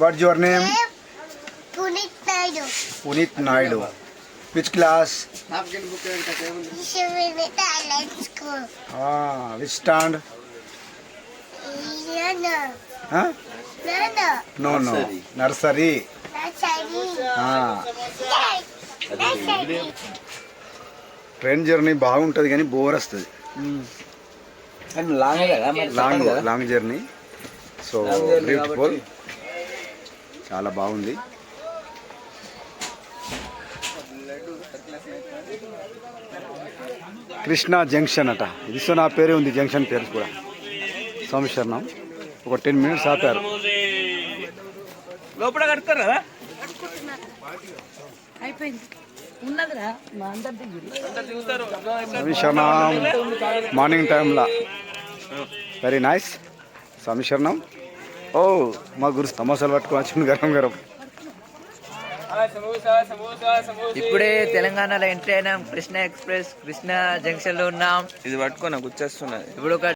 What your name Puneeth Naidu Puneeth Naidu which class ఈశ్వరుని talent school which stand నాన్న నాన్న no no nursery nursery nursery train journey బాగుంటుంది కానీ bore వస్తుంది long కదా మరి లాంగ్ తప్పదు కదా. Long journey so Long journey beautiful కాబట్టి. చాలా బాగుంది. కృష్ణా జంక్షన్ అట. ఇది సో నా పేరే ఉంది జంక్షన్ పేరు కూడా. స్వామి శరణం. ఒక టెన్ మినిట్స్ ఆపారు. లోపల కడతారు కదా స్వామి శరణం. మార్నింగ్ టైంలో వెరీ నైస్. స్వామి శరణం. ఓ మా గురు సమోసాలు పట్టుకొని వచ్చింది గరం గరం. ఇప్పుడే తెలంగాణలో ఎంట్రీ అయినాం కృష్ణ ఎక్స్ప్రెస్ కృష్ణ జంక్షన్లో ఉన్నాం. ఇది పట్టుకో నాకు వచ్చేస్తున్నది. ఇప్పుడు ఒక